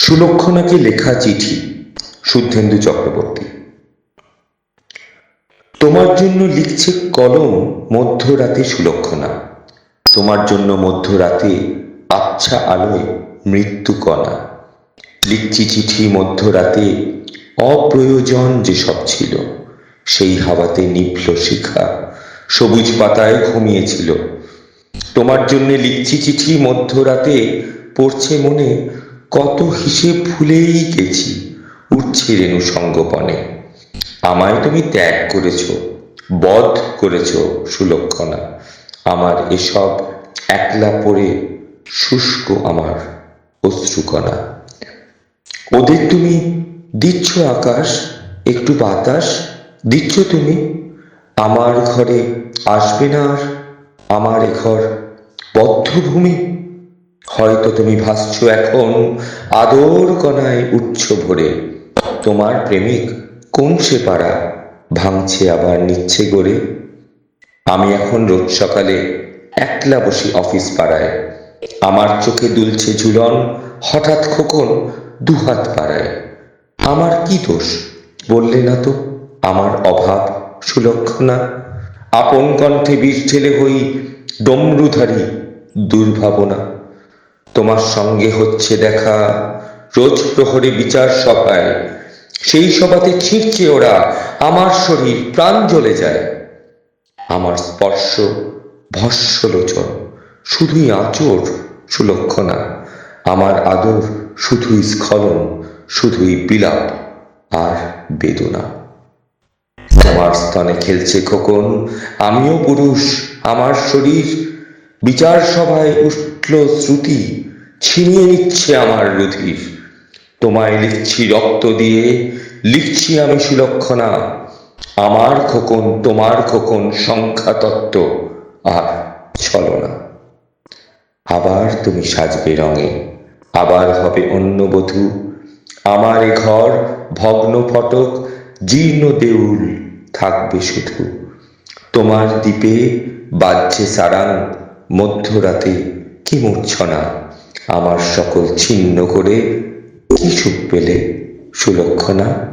সুলক্ষণাকে লেখা চিঠি? শুদ্ধেন্দু চক্রবর্তী। তোমার জন্য লিখছে কলম মধ্যরাতে সুলক্ষণা। তোমার জন্য মধ্যরাতে আচ্ছা আলোয় মৃত্যু কণা। লিখছি চিঠি মধ্যরাতে অপ্রয়োজন যেসব ছিল। সেই হাওয়াতে নিভল শিখা, সবুজ পাতায় ঘুমিয়েছিল। তোমার জন্য লিখছি চিঠি মধ্যরাতে পড়ছে মনে কত হিসেব ভুলেই গেছি উঠছে রেণু সঙ্গপনে। আমায় তুমি ত্যাগ করেছ, বধ করেছ সুলক্ষণা। আমার এসব একলা পড়ে শুষ্ক আমার অশ্রুকণা। ওদের তুমি দিচ্ছ আকাশ, একটু বাতাস দিচ্ছ তুমি? আমার ঘরে আসবে না আর আমার এ ঘর বদ্ধভূমি? হয়তো তুমি ভাসছ এখন আদর কণায় উচ্চ ভরে। তোমার প্রেমিক কোন সে পাড়া ভাঙছে আবার নিচ্ছে গড়ে? আমি এখন রোজ সকালে একলা বসি অফিস পাড়ায়। আমার চোখে দুলছে ঝুলন, হঠাৎ খোকন দুহাত পাড়ায় আমার কি দোষ? বললে না তো, আমার অভাব সুলক্ষণা আপন কণ্ঠে বিষ ঢেলে হই ডমরুধারী দুর্ভাবনা। তোমার সঙ্গে হচ্ছে দেখা। রোজ প্রহরে বিচার সভায়। সেই সভাতে ছিঁড়ছে ওরা। আমার শরীর প্রাণ জ্বলে যায়। আমার স্পর্শ ভস্যলোচন শুধুই আচর সুলক্ষণা। আমার আদর শুধুই স্খলন, শুধুই বিলাপ আর বেদনা। আমার স্তনে খেলছে খোকন। আমিও পুরুষ। আমার শরীর বিচার সভায় উঠল শ্রুতি, ছিনিয়ে নিচ্ছে আমার রুধির তোমায় লিখছি রক্ত দিয়ে, লিখছি আমি সুলক্ষণা। আমার খোকন, তোমার খোকন সংখ্যা তত্ত্ব আর ছলনা আবার তুমি সাজবে রঙে। আবার হবে অন্য বধূ। আমার এ ঘর ভগ্ন ফটক, জীর্ণ দেউল থাকবে শুধু। তোমার দ্বীপে বাজছে সারাং মধ্যরাতে কি মূর্ছনা? আমার সকল ছিন্ন করে কি সুখ পেলে সুলক্ষণা?